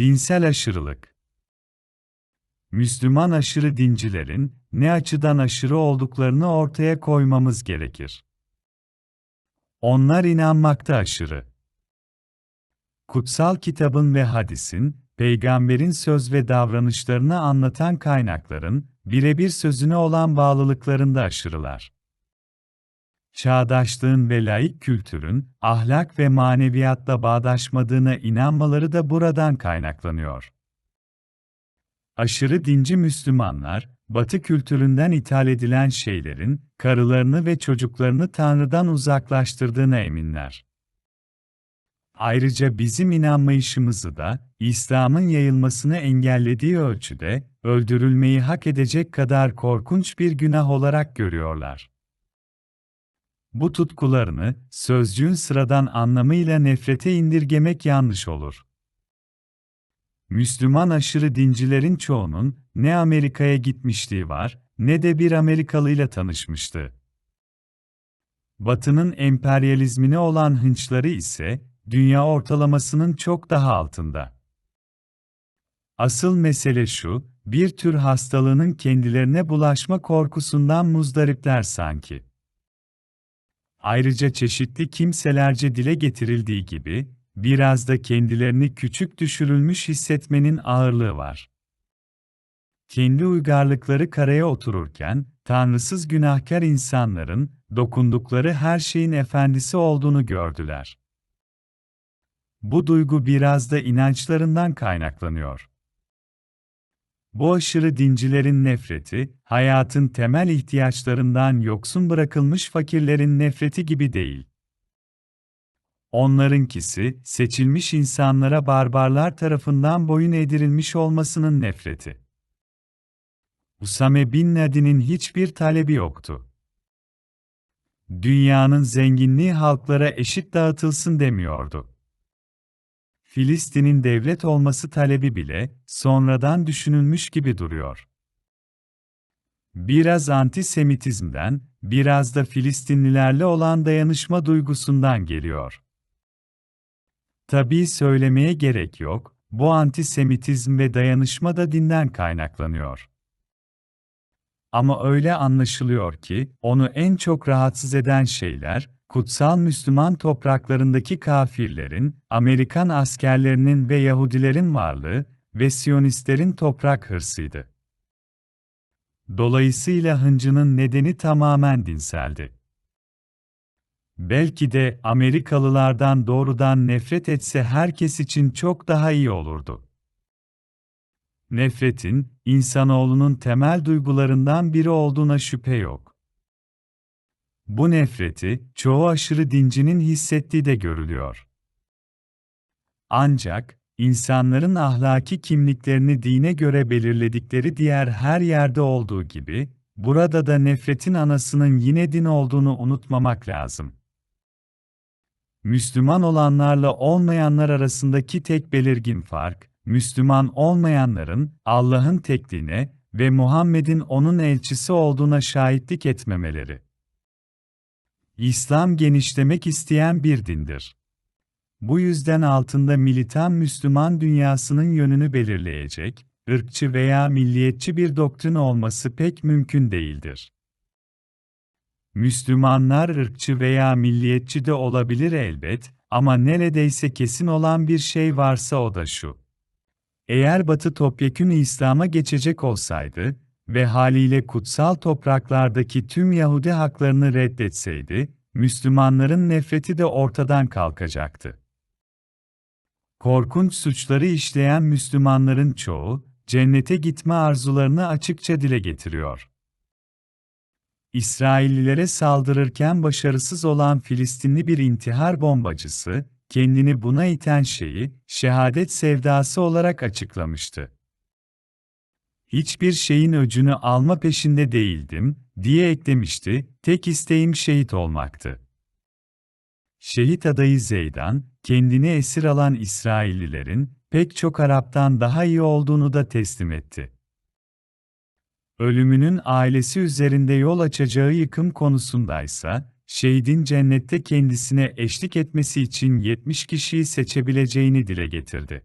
Dinsel aşırılık Müslüman aşırı dincilerin ne açıdan aşırı olduklarını ortaya koymamız gerekir. Onlar inanmakta aşırı. Kutsal kitabın ve hadisin, peygamberin söz ve davranışlarını anlatan kaynakların, birebir sözüne olan bağlılıklarında aşırılar. Çağdaşlığın ve laik kültürün, ahlak ve maneviyatla bağdaşmadığına inanmaları da buradan kaynaklanıyor. Aşırı dinci Müslümanlar, Batı kültüründen ithal edilen şeylerin, karılarını ve çocuklarını Tanrı'dan uzaklaştırdığına eminler. Ayrıca bizim inanmayışımızı da, İslam'ın yayılmasını engellediği ölçüde, öldürülmeyi hak edecek kadar korkunç bir günah olarak görüyorlar. Bu tutkularını, sözcüğün sıradan anlamıyla nefrete indirgemek yanlış olur. Müslüman aşırı dincilerin çoğunun, ne Amerika'ya gitmişliği var, ne de bir Amerikalıyla tanışmıştı. Batı'nın emperyalizmine olan hınçları ise, dünya ortalamasının çok daha altında. Asıl mesele şu, bir tür hastalığının kendilerine bulaşma korkusundan muzdaripler sanki. Ayrıca çeşitli kimselerce dile getirildiği gibi, biraz da kendilerini küçük düşürülmüş hissetmenin ağırlığı var. Kendi uygarlıkları karaya otururken, tanrısız günahkar insanların, dokundukları her şeyin efendisi olduğunu gördüler. Bu duygu biraz da inançlarından kaynaklanıyor. Bu aşırı dincilerin nefreti, hayatın temel ihtiyaçlarından yoksun bırakılmış fakirlerin nefreti gibi değil. Onlarınkisi, seçilmiş insanlara barbarlar tarafından boyun eğdirilmiş olmasının nefreti. Usame bin Laden'in hiçbir talebi yoktu. Dünyanın zenginliği halklara eşit dağıtılsın demiyordu. Filistin'in devlet olması talebi bile sonradan düşünülmüş gibi duruyor. Biraz antisemitizmden, biraz da Filistinlilerle olan dayanışma duygusundan geliyor. Tabii söylemeye gerek yok, bu antisemitizm ve dayanışma da dinden kaynaklanıyor. Ama öyle anlaşılıyor ki, onu en çok rahatsız eden şeyler, kutsal Müslüman topraklarındaki kafirlerin, Amerikan askerlerinin ve Yahudilerin varlığı ve Siyonistlerin toprak hırsıydı. Dolayısıyla hıncının nedeni tamamen dinseldi. Belki de Amerikalılardan doğrudan nefret etse herkes için çok daha iyi olurdu. Nefretin, insanoğlunun temel duygularından biri olduğuna şüphe yok. Bu nefreti, çoğu aşırı dincinin hissettiği de görülüyor. Ancak, insanların ahlaki kimliklerini dine göre belirledikleri diğer her yerde olduğu gibi, burada da nefretin anasının yine din olduğunu unutmamak lazım. Müslüman olanlarla olmayanlar arasındaki tek belirgin fark, Müslüman olmayanların Allah'ın tekliğine ve Muhammed'in onun elçisi olduğuna şahitlik etmemeleri. İslam genişlemek isteyen bir dindir. Bu yüzden altında militan Müslüman dünyasının yönünü belirleyecek, ırkçı veya milliyetçi bir doktrin olması pek mümkün değildir. Müslümanlar ırkçı veya milliyetçi de olabilir elbet, ama neredeyse kesin olan bir şey varsa o da şu. Eğer Batı topyekün İslam'a geçecek olsaydı ve haliyle kutsal topraklardaki tüm Yahudi haklarını reddetseydi, Müslümanların nefreti de ortadan kalkacaktı. Korkunç suçları işleyen Müslümanların çoğu, cennete gitme arzularını açıkça dile getiriyor. İsraillilere saldırırken başarısız olan Filistinli bir intihar bombacısı, kendini buna iten şeyi, şehadet sevdası olarak açıklamıştı. Hiçbir şeyin öcünü alma peşinde değildim, diye eklemişti, tek isteğim şehit olmaktı. Şehit adayı Zeydan, kendini esir alan İsraillilerin, pek çok Arap'tan daha iyi olduğunu da teslim etti ölümünün ailesi üzerinde yol açacağı yıkım konusundaysa, şehidin cennette kendisine eşlik etmesi için 70 kişiyi seçebileceğini dile getirdi.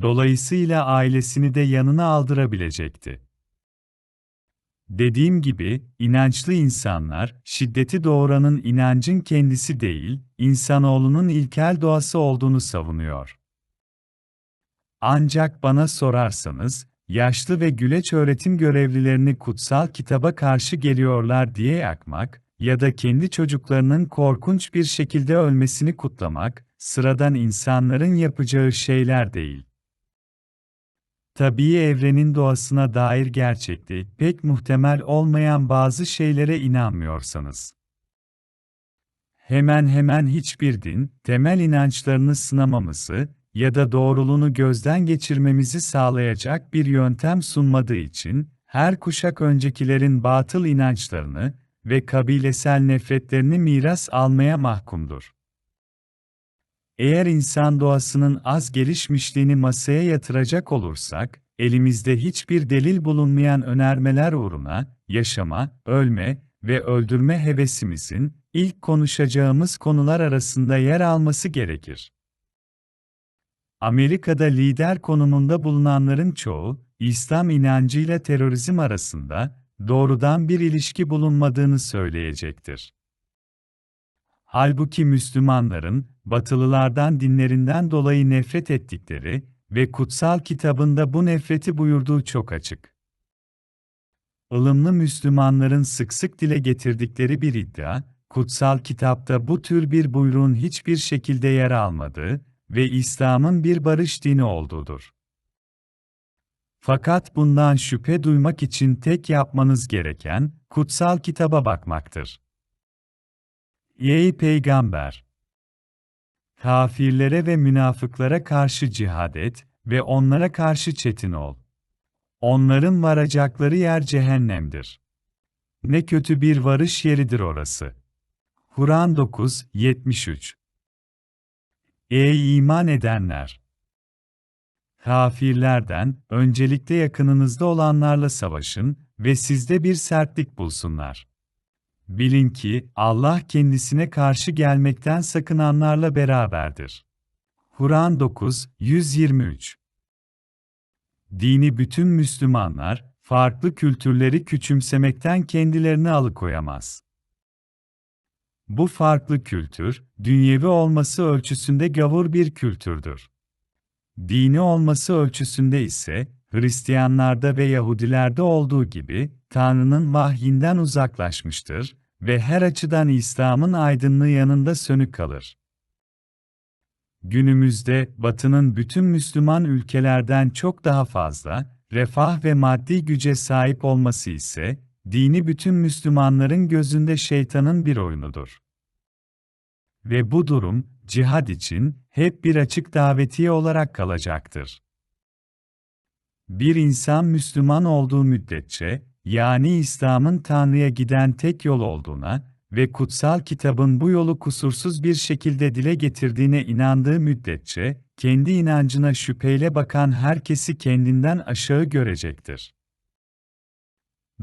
Dolayısıyla ailesini de yanına aldırabilecekti. Dediğim gibi, inançlı insanlar, şiddeti doğuranın inancın kendisi değil, insanoğlunun ilkel doğası olduğunu savunuyor. Ancak bana sorarsanız, yaşlı ve güleç öğretim görevlilerini kutsal kitaba karşı geliyorlar diye yakmak ya da kendi çocuklarının korkunç bir şekilde ölmesini kutlamak, sıradan insanların yapacağı şeyler değil. Tabii evrenin doğasına dair gerçekte pek muhtemel olmayan bazı şeylere inanmıyorsanız. Hemen hemen hiçbir din, temel inançlarını sınamamızı ya da doğruluğunu gözden geçirmemizi sağlayacak bir yöntem sunmadığı için, her kuşak öncekilerin batıl inançlarını ve kabilesel nefretlerini miras almaya mahkumdur. Eğer insan doğasının az gelişmişliğini masaya yatıracak olursak, elimizde hiçbir delil bulunmayan önermeler uğruna, yaşama, ölme ve öldürme hevesimizin, ilk konuşacağımız konular arasında yer alması gerekir. Amerika'da lider konumunda bulunanların çoğu, İslam inancıyla terörizm arasında doğrudan bir ilişki bulunmadığını söyleyecektir. Halbuki Müslümanların, Batılılardan dinlerinden dolayı nefret ettikleri ve kutsal kitabında bu nefreti buyurduğu çok açık. Ilımlı Müslümanların sık sık dile getirdikleri bir iddia, kutsal kitapta bu tür bir buyruğun hiçbir şekilde yer almadığı ve İslam'ın bir barış dini olduğudur. Fakat bundan şüphe duymak için tek yapmanız gereken, kutsal kitaba bakmaktır. Ey Peygamber! Kafirlere ve münafıklara karşı cihad et ve onlara karşı çetin ol. Onların varacakları yer cehennemdir. Ne kötü bir varış yeridir orası. Kur'an 9, 73 Ey iman edenler! Kafirlerden, öncelikle yakınınızda olanlarla savaşın ve sizde bir sertlik bulsunlar. Bilin ki, Allah kendisine karşı gelmekten sakınanlarla beraberdir. Kur'an 9, 123 Dini bütün Müslümanlar, farklı kültürleri küçümsemekten kendilerini alıkoyamaz. Bu farklı kültür, dünyevi olması ölçüsünde gavur bir kültürdür. Dini olması ölçüsünde ise, Hristiyanlarda ve Yahudilerde olduğu gibi, Tanrı'nın vahyinden uzaklaşmıştır ve her açıdan İslam'ın aydınlığı yanında sönük kalır. Günümüzde, Batı'nın bütün Müslüman ülkelerden çok daha fazla, refah ve maddi güce sahip olması ise, dini bütün Müslümanların gözünde şeytanın bir oyunudur. Ve bu durum, cihad için, hep bir açık davetiye olarak kalacaktır. Bir insan Müslüman olduğu müddetçe, yani İslam'ın Tanrı'ya giden tek yol olduğuna ve kutsal kitabın bu yolu kusursuz bir şekilde dile getirdiğine inandığı müddetçe, kendi inancına şüpheyle bakan herkesi kendinden aşağı görecektir.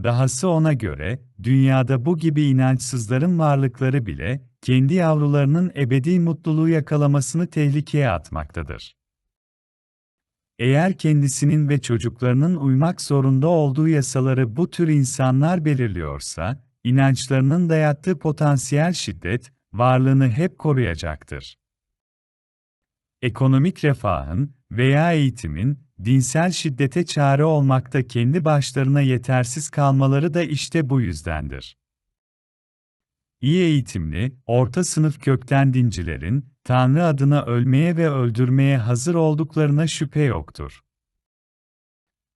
Dahası ona göre, dünyada bu gibi inançsızların varlıkları bile, kendi yavrularının ebedi mutluluğu yakalamasını tehlikeye atmaktadır. Eğer kendisinin ve çocuklarının uymak zorunda olduğu yasaları bu tür insanlar belirliyorsa, inançlarının dayattığı potansiyel şiddet, varlığını hep koruyacaktır. Ekonomik refahın veya eğitimin, dinsel şiddete çare olmakta kendi başlarına yetersiz kalmaları da işte bu yüzdendir. İyi eğitimli, orta sınıf kökten dincilerin, Tanrı adına ölmeye ve öldürmeye hazır olduklarına şüphe yoktur.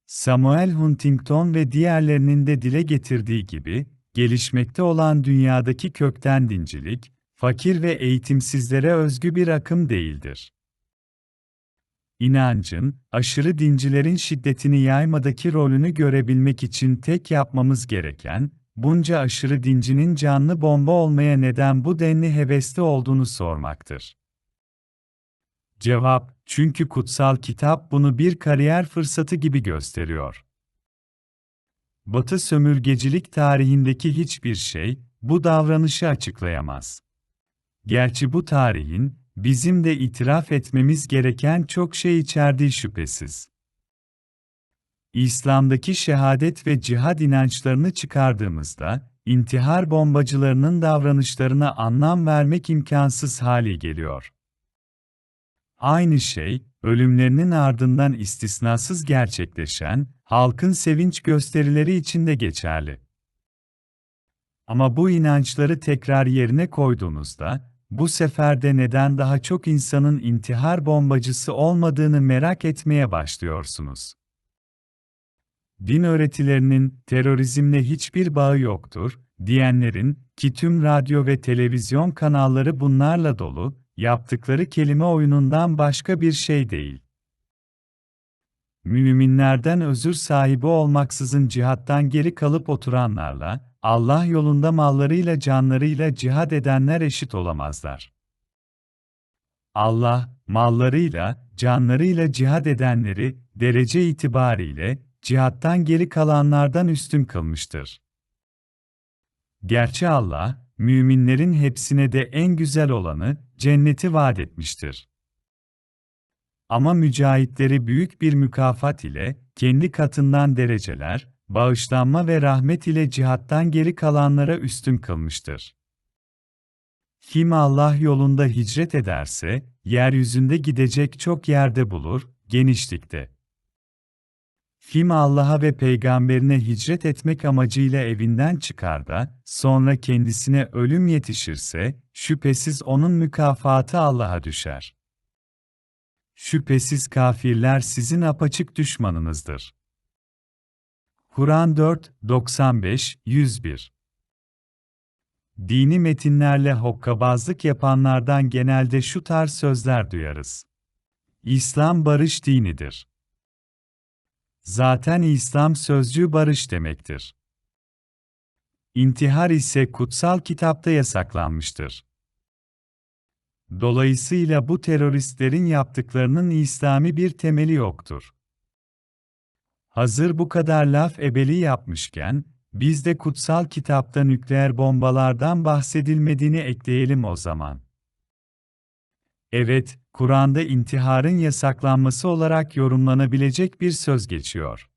Samuel Huntington ve diğerlerinin de dile getirdiği gibi, gelişmekte olan dünyadaki kökten dincilik, fakir ve eğitimsizlere özgü bir akım değildir. İnancın, aşırı dincilerin şiddetini yaymadaki rolünü görebilmek için tek yapmamız gereken, bunca aşırı dincinin canlı bomba olmaya neden bu denli hevesli olduğunu sormaktır. Cevap, çünkü kutsal kitap bunu bir kariyer fırsatı gibi gösteriyor. Batı sömürgecilik tarihindeki hiçbir şey, bu davranışı açıklayamaz. Gerçi bu tarihin, bizim de itiraf etmemiz gereken çok şey içerdiği şüphesiz. İslam'daki şehadet ve cihad inançlarını çıkardığımızda, intihar bombacılarının davranışlarına anlam vermek imkansız hale geliyor. Aynı şey, ölümlerinin ardından istisnasız gerçekleşen, halkın sevinç gösterileri için de geçerli. Ama bu inançları tekrar yerine koyduğunuzda, bu sefer de neden daha çok insanın intihar bombacısı olmadığını merak etmeye başlıyorsunuz. Din öğretilerinin terörizmle hiçbir bağı yoktur, diyenlerin ki tüm radyo ve televizyon kanalları bunlarla dolu, yaptıkları kelime oyunundan başka bir şey değil. Müminlerden özür sahibi olmaksızın cihattan geri kalıp oturanlarla, Allah yolunda mallarıyla canlarıyla cihad edenler eşit olamazlar. Allah, mallarıyla, canlarıyla cihad edenleri, derece itibariyle, cihattan geri kalanlardan üstün kılmıştır. Gerçi Allah, müminlerin hepsine de en güzel olanı, cenneti vaat etmiştir. Ama mücahitleri büyük bir mükafat ile, kendi katından dereceler, bağışlanma ve rahmet ile cihattan geri kalanlara üstün kılmıştır. Kim Allah yolunda hicret ederse, yeryüzünde gidecek çok yerde bulur, genişlikte. Kim Allah'a ve peygamberine hicret etmek amacıyla evinden çıkar da, sonra kendisine ölüm yetişirse, şüphesiz onun mükafatı Allah'a düşer. Şüphesiz kafirler sizin apaçık düşmanınızdır. Kur'an 4, 95, 101 Dini metinlerle hokkabazlık yapanlardan genelde şu tarz sözler duyarız. İslam barış dinidir. Zaten İslam sözcüğü barış demektir. İntihar ise kutsal kitapta yasaklanmıştır. Dolayısıyla bu teröristlerin yaptıklarının İslami bir temeli yoktur. Hazır bu kadar laf ebeli yapmışken, biz de kutsal kitapta nükleer bombalardan bahsedilmediğini ekleyelim o zaman. Evet, Kur'an'da intiharın yasaklanması olarak yorumlanabilecek bir söz geçiyor.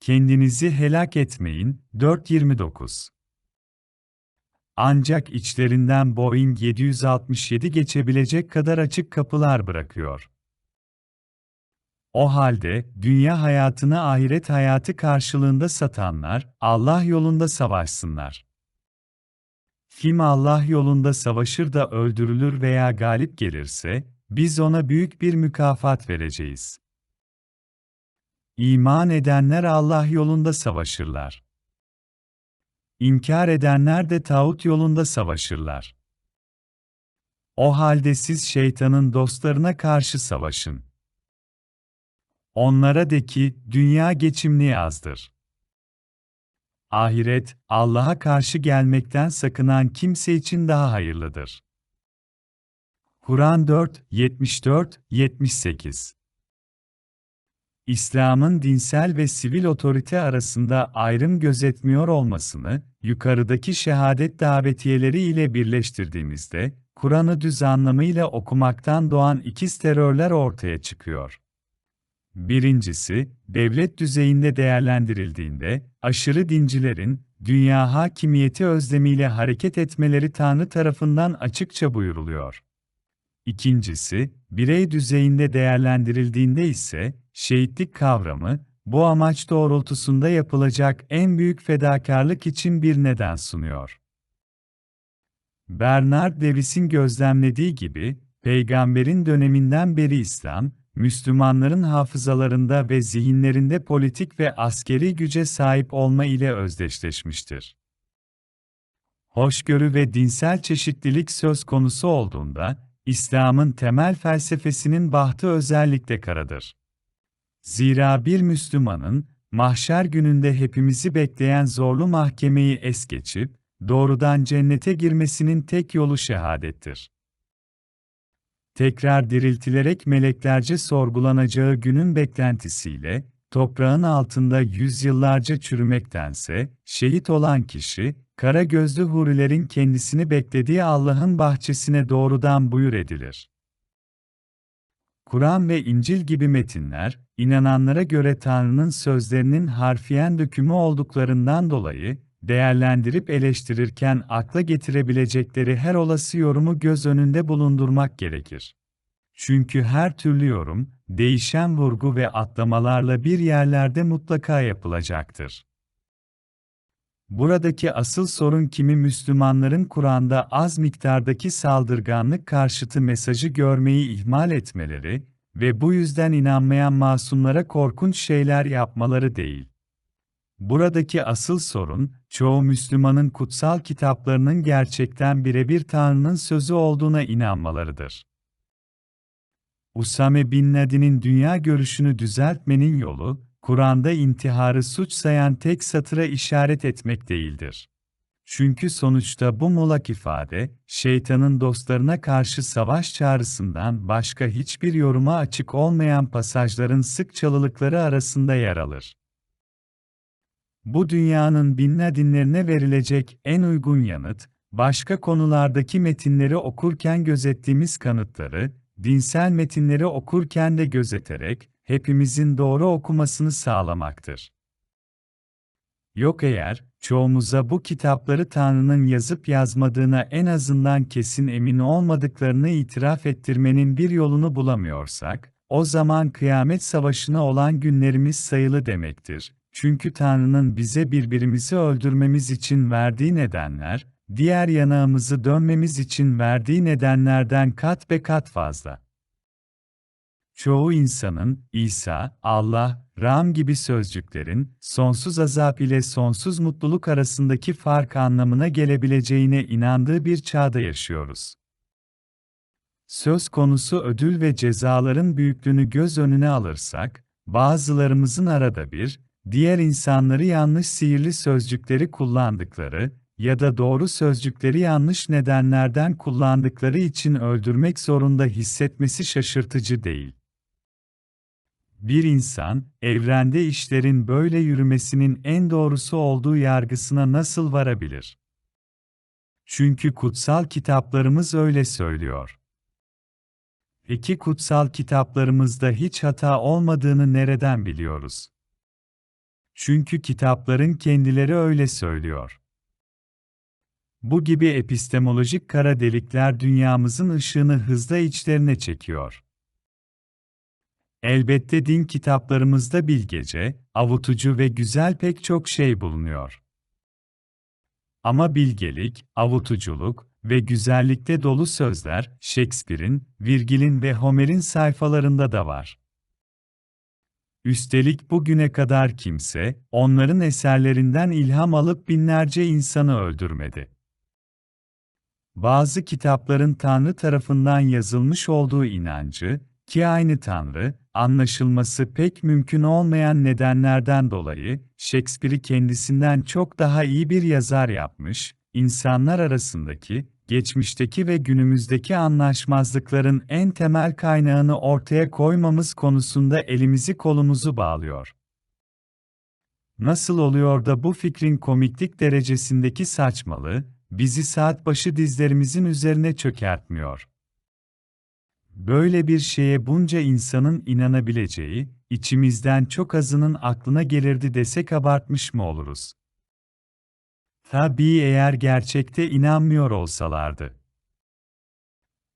Kendinizi helak etmeyin, 429. Ancak içlerinden Boeing 767 geçebilecek kadar açık kapılar bırakıyor. O halde, dünya hayatını ahiret hayatı karşılığında satanlar, Allah yolunda savaşsınlar. Kim Allah yolunda savaşır da öldürülür veya galip gelirse, biz ona büyük bir mükafat vereceğiz. İman edenler Allah yolunda savaşırlar. İnkar edenler de tağut yolunda savaşırlar. O halde siz şeytanın dostlarına karşı savaşın. Onlara de ki, dünya geçimli azdır. Ahiret, Allah'a karşı gelmekten sakınan kimse için daha hayırlıdır. Kur'an 4, 74, 78 İslam'ın dinsel ve sivil otorite arasında ayrım gözetmiyor olmasını, yukarıdaki şehadet davetiyeleri ile birleştirdiğimizde, Kur'an'ı düz anlamıyla okumaktan doğan ikiz terörler ortaya çıkıyor. Birincisi, devlet düzeyinde değerlendirildiğinde, aşırı dincilerin, dünya hakimiyeti özlemiyle hareket etmeleri Tanrı tarafından açıkça buyuruluyor. İkincisi, birey düzeyinde değerlendirildiğinde ise, şehitlik kavramı, bu amaç doğrultusunda yapılacak en büyük fedakarlık için bir neden sunuyor. Bernard Davis'in gözlemlediği gibi, peygamberin döneminden beri İslam, Müslümanların hafızalarında ve zihinlerinde politik ve askeri güce sahip olma ile özdeşleşmiştir. Hoşgörü ve dinsel çeşitlilik söz konusu olduğunda, İslam'ın temel felsefesinin bahtı özellikle karadır. Zira bir Müslümanın, mahşer gününde hepimizi bekleyen zorlu mahkemeyi es geçip, doğrudan cennete girmesinin tek yolu şehadettir tekrar diriltilerek meleklerce sorgulanacağı günün beklentisiyle, toprağın altında yüzyıllarca çürümektense, şehit olan kişi, kara gözlü hurilerin kendisini beklediği Allah'ın bahçesine doğrudan buyur edilir. Kur'an ve İncil gibi metinler, inananlara göre Tanrı'nın sözlerinin harfiyen dökümü olduklarından dolayı, değerlendirip eleştirirken akla getirebilecekleri her olası yorumu göz önünde bulundurmak gerekir. Çünkü her türlü yorum, değişen vurgu ve atlamalarla bir yerlerde mutlaka yapılacaktır. Buradaki asıl sorun kimi Müslümanların Kur'an'da az miktardaki saldırganlık karşıtı mesajı görmeyi ihmal etmeleri ve bu yüzden inanmayan masumlara korkunç şeyler yapmaları değil. Buradaki asıl sorun, çoğu Müslümanın kutsal kitaplarının gerçekten birebir Tanrı'nın sözü olduğuna inanmalarıdır. Usame bin Laden'in dünya görüşünü düzeltmenin yolu, Kur'an'da intiharı suç sayan tek satıra işaret etmek değildir. Çünkü sonuçta bu mulak ifade, şeytanın dostlarına karşı savaş çağrısından başka hiçbir yoruma açık olmayan pasajların sık çalılıkları arasında yer alır. Bu dünyanın binler dinlerine verilecek en uygun yanıt, başka konulardaki metinleri okurken gözettiğimiz kanıtları, dinsel metinleri okurken de gözeterek, hepimizin doğru okumasını sağlamaktır. Yok eğer, çoğumuza bu kitapları Tanrı'nın yazıp yazmadığına en azından kesin emin olmadıklarını itiraf ettirmenin bir yolunu bulamıyorsak, o zaman kıyamet savaşına olan günlerimiz sayılı demektir. Çünkü Tanrı'nın bize birbirimizi öldürmemiz için verdiği nedenler, diğer yanağımızı dönmemiz için verdiği nedenlerden kat be kat fazla. Çoğu insanın, İsa, Allah, Ram gibi sözcüklerin, sonsuz azap ile sonsuz mutluluk arasındaki fark anlamına gelebileceğine inandığı bir çağda yaşıyoruz. Söz konusu ödül ve cezaların büyüklüğünü göz önüne alırsak, bazılarımızın arada bir, diğer insanları yanlış sihirli sözcükleri kullandıkları ya da doğru sözcükleri yanlış nedenlerden kullandıkları için öldürmek zorunda hissetmesi şaşırtıcı değil. Bir insan, evrende işlerin böyle yürümesinin en doğrusu olduğu yargısına nasıl varabilir? Çünkü kutsal kitaplarımız öyle söylüyor. Peki kutsal kitaplarımızda hiç hata olmadığını nereden biliyoruz? Çünkü kitapların kendileri öyle söylüyor. Bu gibi epistemolojik kara delikler dünyamızın ışığını hızla içlerine çekiyor. Elbette din kitaplarımızda bilgece, avutucu ve güzel pek çok şey bulunuyor. Ama bilgelik, avutuculuk ve güzellikte dolu sözler Shakespeare'in, Virgil'in ve Homer'in sayfalarında da var. Üstelik bugüne kadar kimse, onların eserlerinden ilham alıp binlerce insanı öldürmedi. Bazı kitapların Tanrı tarafından yazılmış olduğu inancı, ki aynı Tanrı, anlaşılması pek mümkün olmayan nedenlerden dolayı, Shakespeare'i kendisinden çok daha iyi bir yazar yapmış, insanlar arasındaki, geçmişteki ve günümüzdeki anlaşmazlıkların en temel kaynağını ortaya koymamız konusunda elimizi kolumuzu bağlıyor. Nasıl oluyor da bu fikrin komiklik derecesindeki saçmalığı, bizi saat başı dizlerimizin üzerine çökertmiyor? Böyle bir şeye bunca insanın inanabileceği, içimizden çok azının aklına gelirdi desek abartmış mı oluruz? Tabii eğer gerçekte inanmıyor olsalardı.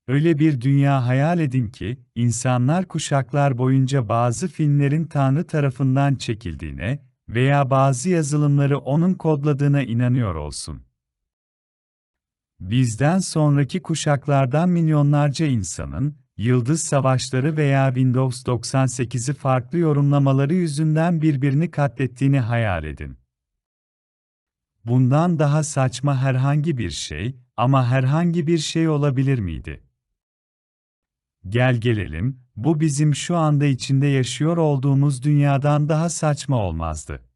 Öyle bir dünya hayal edin ki, insanlar kuşaklar boyunca bazı filmlerin Tanrı tarafından çekildiğine veya bazı yazılımları onun kodladığına inanıyor olsun. Bizden sonraki kuşaklardan milyonlarca insanın, Yıldız Savaşları veya Windows 98'i farklı yorumlamaları yüzünden birbirini katlettiğini hayal edin. Bundan daha saçma herhangi bir şey, ama herhangi bir şey olabilir miydi? Gel gelelim, bu bizim şu anda içinde yaşıyor olduğumuz dünyadan daha saçma olmazdı.